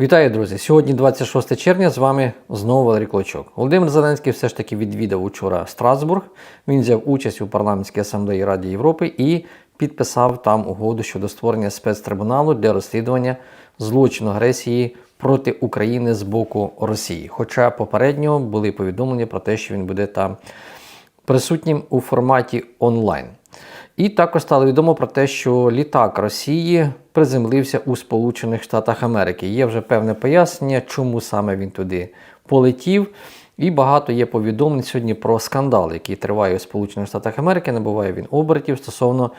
Вітаю, друзі! Сьогодні 26 червня. З вами знову Валерій Клочок. Володимир Зеленський все ж таки відвідав учора Страсбург. Він взяв участь у парламентській асамблеї Ради Європи і підписав там угоду щодо створення спецтрибуналу для розслідування злочину агресії проти України з боку Росії. Хоча попередньо були повідомлення про те, що він буде там присутнім у форматі онлайн. І також стало відомо про те, що літак Росії приземлився у Сполучених Штатах Америки. Є вже певне пояснення, чому саме він туди полетів. І багато є повідомлень сьогодні про скандал, який триває у Сполучених Штатах Америки. Набуває він обертів стосовно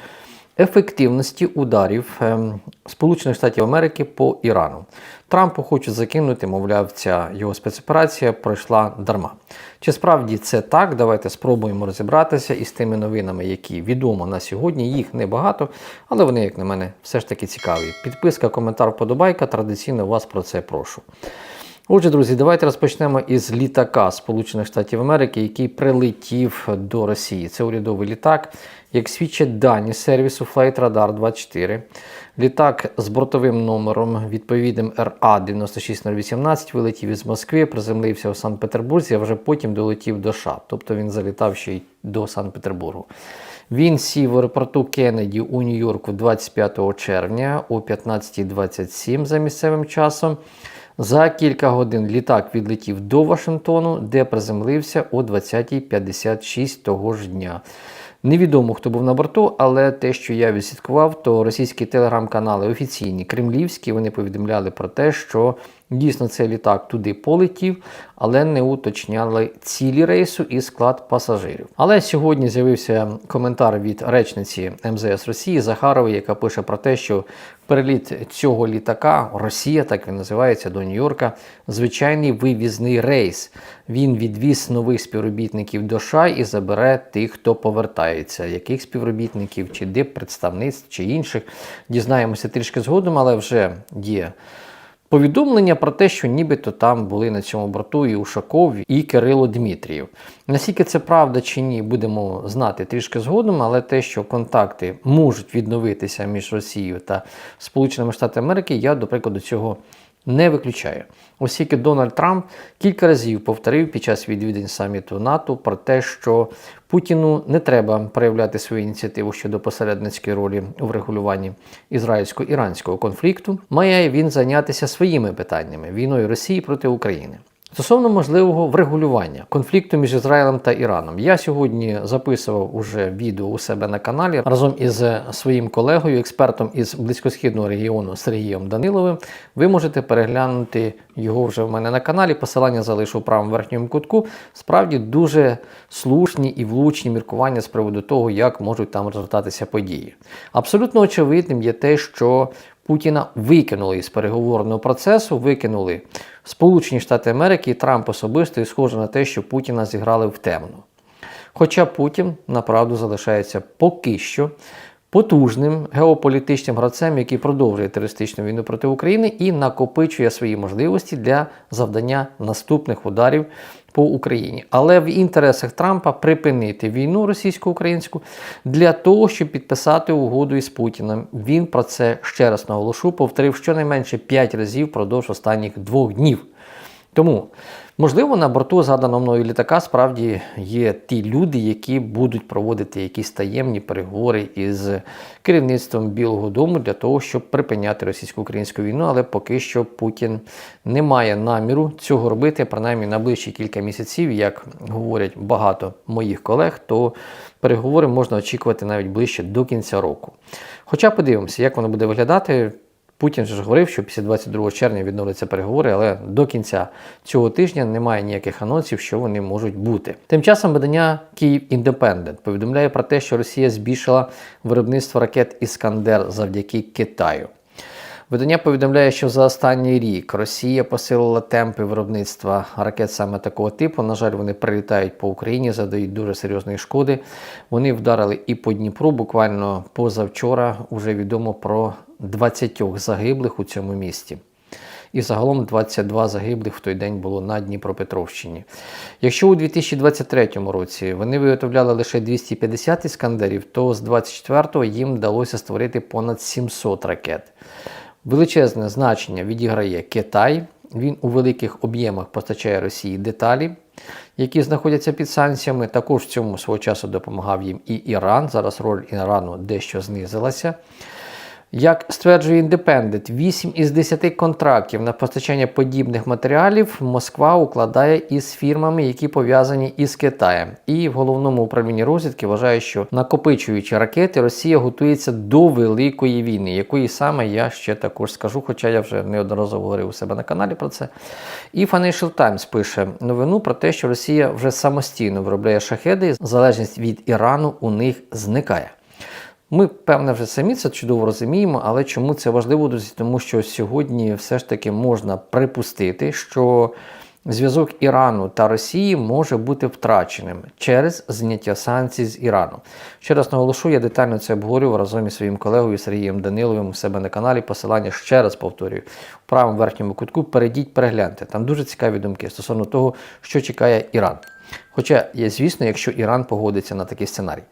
ефективності ударів ем, Сполучених Штатів Америки по Ірану. Трампу хочуть закинути, мовляв, ця його спецоперація пройшла дарма. Чи справді це так? Давайте спробуємо розібратися із тими новинами, які відомо на сьогодні. Їх небагато, але вони, як на мене, все ж таки цікаві. Підписка, коментар, вподобайка. Традиційно вас про це прошу. Отже, друзі, давайте розпочнемо із літака Сполучених Штатів Америки, який прилетів до Росії. Це урядовий літак, як свідчать дані сервісу Flight Radar 24. Літак з бортовим номером відповідним РА 96018 вилетів із Москви, приземлився у Санкт-Петербурзі, а вже потім долетів до США. Тобто він залітав ще й до Санкт-Петербургу. Він сів в аеропорту Кеннеді у Нью-Йорку 25 червня о 15.27 за місцевим часом. За кілька годин літак відлетів до Вашингтону, де приземлився о 20.56 того ж дня. Невідомо, хто був на борту, але те, що я відслідкував, то російські телеграм-канали офіційні кремлівські, вони повідомляли про те, що дійсно цей літак туди полетів, але не уточняли цілі рейсу і склад пасажирів. Але сьогодні з'явився коментар від речниці МЗС Росії Захарової, яка пише про те, що переліт цього літака, Росія, так він називається, до Нью-Йорка, звичайний вивізний рейс. Він відвіз нових співробітників до США і забере тих, хто повертається. Яких співробітників, чи дип представництв, чи інших. Дізнаємося трішки згодом, але вже є. Повідомлення про те, що нібито там були на цьому борту і Ушаков, і Кирило Дмитрієв. Наскільки це правда чи ні, будемо знати трішки згодом, але те, що контакти можуть відновитися між Росією та Сполученими Штатами Америки, я, до прикладу, цього не виключаю. Оскільки Дональд Трамп кілька разів повторив під час відвідин саміту НАТО про те, що Путіну не треба проявляти свою ініціативу щодо посередницької ролі у врегулюванні ізраїльсько-іранського конфлікту, має він зайнятися своїми питаннями війною Росії проти України. Стосовно можливого врегулювання конфлікту між Ізраїлем та Іраном, я сьогодні записував уже відео у себе на каналі разом із своїм колегою, експертом із близькосхідного регіону Сергієм Даниловим. Ви можете переглянути його вже в мене на каналі. Посилання залишу в правому верхньому кутку. Справді дуже слушні і влучні міркування з приводу того, як можуть там розгортатися події. Абсолютно очевидним є те, що Путіна викинули із переговорного процесу, викинули Сполучені Штати Америки і Трамп особисто і схоже на те, що Путіна зіграли в темну. Хоча Путін направду залишається поки що потужним геополітичним гравцем, який продовжує терористичну війну проти України і накопичує свої можливості для завдання наступних ударів по Україні. Але в інтересах Трампа припинити війну російсько-українську для того, щоб підписати угоду із Путіним. Він про це ще раз наголошу, повторив щонайменше 5 разів впродовж останніх двох днів. Тому, можливо, на борту згаданого мною літака справді є ті люди, які будуть проводити якісь таємні переговори із керівництвом Білого Дому для того, щоб припиняти російсько-українську війну, але поки що Путін не має наміру цього робити, принаймні на ближчі кілька місяців, як говорять багато моїх колег, то переговори можна очікувати навіть ближче до кінця року. Хоча подивимося, як воно буде виглядати. Путін ж говорив, що після 22 червня відновляться переговори, але до кінця цього тижня немає ніяких анонсів, що вони можуть бути. Тим часом видання Київ Індепендент повідомляє про те, що Росія збільшила виробництво ракет Іскандер завдяки Китаю. Видання повідомляє, що за останній рік Росія посилила темпи виробництва ракет саме такого типу. На жаль, вони прилітають по Україні, задають дуже серйозної шкоди. Вони вдарили і по Дніпру. Буквально позавчора вже відомо про 20 загиблих у цьому місті. І загалом 22 загиблих в той день було на Дніпропетровщині. Якщо у 2023 році вони виготовляли лише 250 іскандерів, то з 24-го їм вдалося створити понад 700 ракет. Величезне значення відіграє Китай. Він у великих об'ємах постачає Росії деталі, які знаходяться під санкціями. Також в цьому свого часу допомагав їм і Іран. Зараз роль Ірану дещо знизилася. Як стверджує Independent, 8 із 10 контрактів на постачання подібних матеріалів Москва укладає із фірмами, які пов'язані із Китаєм. І в головному управлінні розвідки вважає, що накопичуючи ракети, Росія готується до великої війни, якої саме я ще також скажу, хоча я вже неодноразово говорив у себе на каналі про це. І Financial Times пише новину про те, що Росія вже самостійно виробляє шахеди, залежність від Ірану у них зникає. Ми, певне, вже самі це чудово розуміємо, але чому це важливо, друзі? Тому що сьогодні все ж таки можна припустити, що зв'язок Ірану та Росії може бути втраченим через зняття санкцій з Ірану. Ще раз наголошу, я детально це обговорював разом із своїм колегою Сергієм Даниловим у себе на каналі. Посилання ще раз повторюю. В правому верхньому кутку перейдіть, перегляньте. Там дуже цікаві думки стосовно того, що чекає Іран. Хоча є, звісно, якщо Іран погодиться на такий сценарій.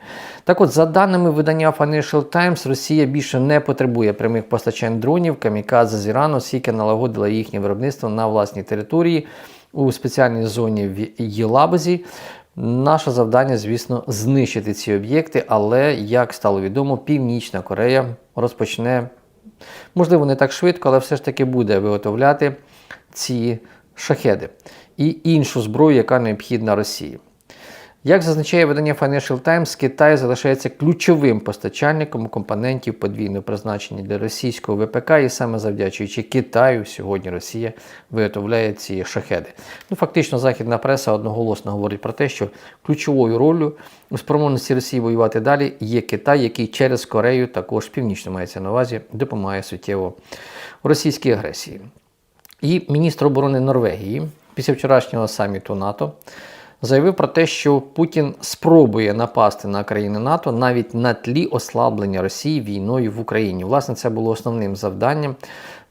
Так от, за даними видання Financial Times, Росія більше не потребує прямих постачань дронів, камікадзе з Ірану, оскільки налагодила їхнє виробництво на власній території у спеціальній зоні в Єлабузі. Наше завдання, звісно, знищити ці об'єкти, але, як стало відомо, Північна Корея розпочне, можливо, не так швидко, але все ж таки буде виготовляти ці шахеди і іншу зброю, яка необхідна Росії. Як зазначає видання Financial Times, Китай залишається ключовим постачальником компонентів подвійного призначення для російського ВПК, і саме завдячуючи Китаю, сьогодні Росія виготовляє ці шахеди. Ну, Фактично, західна преса одноголосно говорить про те, що ключовою ролью у спроможності Росії воювати далі є Китай, який через Корею, також північно мається на увазі, допомагає суттєво російській агресії. І міністр оборони Норвегії після вчорашнього саміту НАТО заявив про те, що Путін спробує напасти на країни НАТО навіть на тлі ослаблення Росії війною в Україні. Власне, це було основним завданням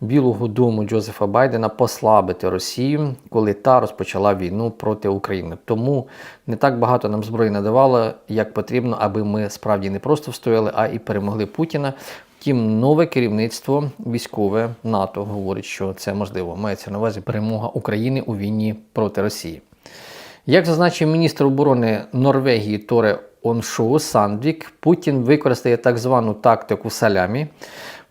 Білого Дому Джозефа Байдена послабити Росію, коли та розпочала війну проти України. Тому не так багато нам зброї надавало, як потрібно, аби ми справді не просто встояли, а і перемогли Путіна. Втім, нове керівництво військове НАТО говорить, що це можливо. Мається на увазі перемога України у війні проти Росії. Як зазначив міністр оборони Норвегії Торе Оншоу Сандвік, Путін використає так звану тактику салямі,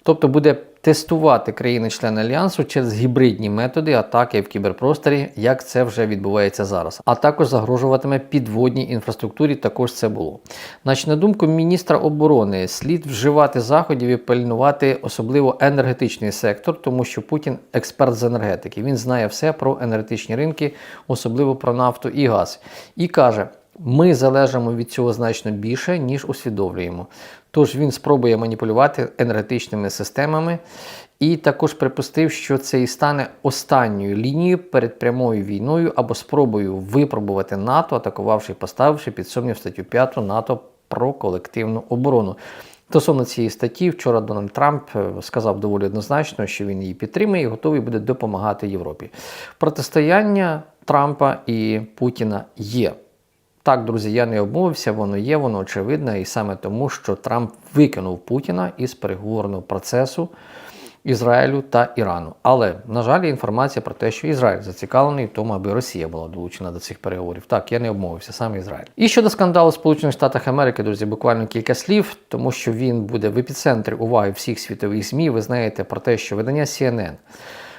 тобто буде тестувати країни-члени альянсу через гібридні методи атаки в кіберпросторі, як це вже відбувається зараз, а також загрожуватиме підводній інфраструктурі. Також це було. Значить, на думку міністра оборони, слід вживати заходів і пильнувати особливо енергетичний сектор, тому що Путін експерт з енергетики. Він знає все про енергетичні ринки, особливо про нафту і газ, і каже. Ми залежимо від цього значно більше, ніж усвідомлюємо. Тож він спробує маніпулювати енергетичними системами і також припустив, що це і стане останньою лінією перед прямою війною або спробою випробувати НАТО, атакувавши і поставивши під сумнів статтю 5 НАТО про колективну оборону. Стосовно цієї статті, вчора Дональд Трамп е, сказав доволі однозначно, що він її підтримує і готовий буде допомагати Європі. Протистояння Трампа і Путіна є. Так, друзі, я не обмовився, воно є, воно очевидне, і саме тому, що Трамп викинув Путіна із переговорного процесу Ізраїлю та Ірану. Але, на жаль, інформація про те, що Ізраїль зацікавлений в тому, аби Росія була долучена до цих переговорів. Так, я не обмовився, саме Ізраїль. І щодо скандалу Сполучених Штатах Америки, друзі, буквально кілька слів, тому що він буде в епіцентрі уваги всіх світових ЗМІ. Ви знаєте про те, що видання CNN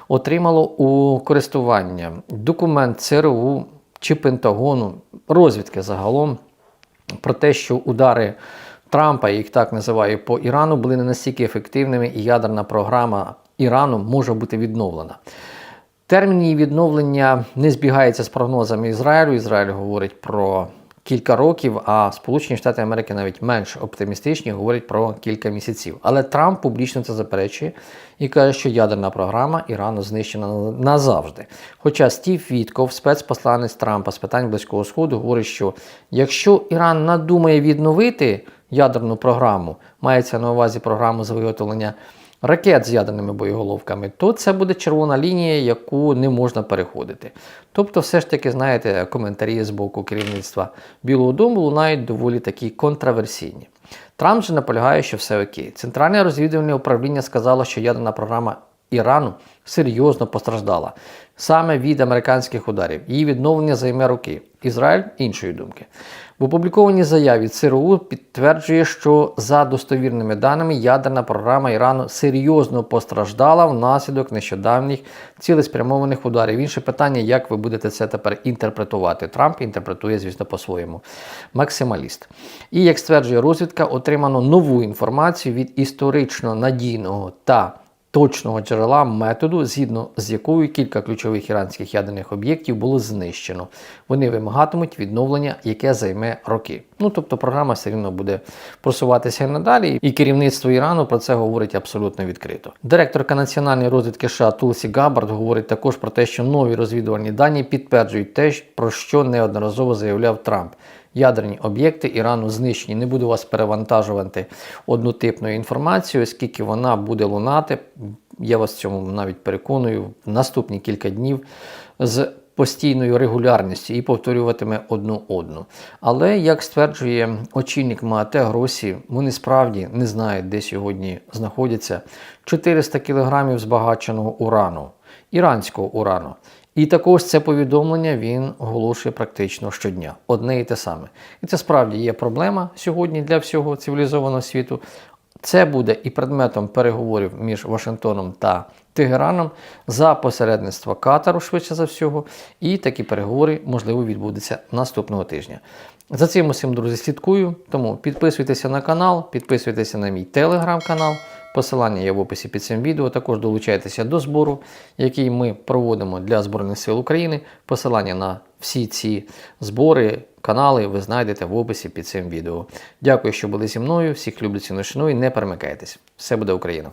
отримало у користування документ ЦРУ чи Пентагону, розвідки загалом про те, що удари Трампа, їх так називаю, по Ірану були не настільки ефективними, і ядерна програма Ірану може бути відновлена. Термін її відновлення не збігається з прогнозами Ізраїлю. Ізраїль говорить про кілька років, а Сполучені Штати Америки навіть менш оптимістичні говорять про кілька місяців. Але Трамп публічно це заперечує і каже, що ядерна програма Ірану знищена назавжди. Хоча Стів Вітков, спецпосланець Трампа з питань Близького Сходу, говорить, що якщо Іран надумає відновити ядерну програму, мається на увазі програму з виготовлення ракет з ядерними боєголовками, то це буде червона лінія, яку не можна переходити. Тобто, все ж таки, знаєте, коментарі з боку керівництва Білого Дому лунають доволі такі контраверсійні. Трамп же наполягає, що все окей. Центральне розвідувальне управління сказало, що ядерна програма Ірану серйозно постраждала саме від американських ударів. Її відновлення займе роки. Ізраїль іншої думки. В опублікованій заяві ЦРУ підтверджує, що за достовірними даними ядерна програма Ірану серйозно постраждала внаслідок нещодавніх цілеспрямованих ударів. Інше питання, як ви будете це тепер інтерпретувати. Трамп інтерпретує, звісно, по-своєму. Максималіст. І як стверджує розвідка, отримано нову інформацію від історично надійного та точного джерела методу, згідно з якою кілька ключових іранських ядерних об'єктів було знищено. Вони вимагатимуть відновлення, яке займе роки. Ну тобто програма все рівно буде просуватися надалі, і керівництво Ірану про це говорить абсолютно відкрито. Директорка національної розвідки США Тулсі Габбард говорить також про те, що нові розвідувальні дані підтверджують те, про що неодноразово заявляв Трамп. Ядерні об'єкти Ірану знищені. Не буду вас перевантажувати однотипною інформацією, оскільки вона буде лунати. Я вас в цьому навіть переконую в наступні кілька днів з постійною регулярністю і повторюватиме одну одну. Але як стверджує очільник МААТЕ Гросі, вони справді не знають, де сьогодні знаходяться 400 кг збагаченого урану, іранського урану. І також це повідомлення він оголошує практично щодня. Одне і те саме. І це справді є проблема сьогодні для всього цивілізованого світу. Це буде і предметом переговорів між Вашингтоном та Тегераном за посередництва Катару, швидше за всього, і такі переговори, можливо, відбудуться наступного тижня. За цим усім, друзі, слідкую. Тому підписуйтеся на канал, підписуйтеся на мій телеграм-канал. Посилання є в описі під цим відео. Також долучайтеся до збору, який ми проводимо для Збройних сил України. Посилання на всі ці збори, канали ви знайдете в описі під цим відео. Дякую, що були зі мною. Всіх люблю ціну. Не перемикайтесь. Все буде Україна!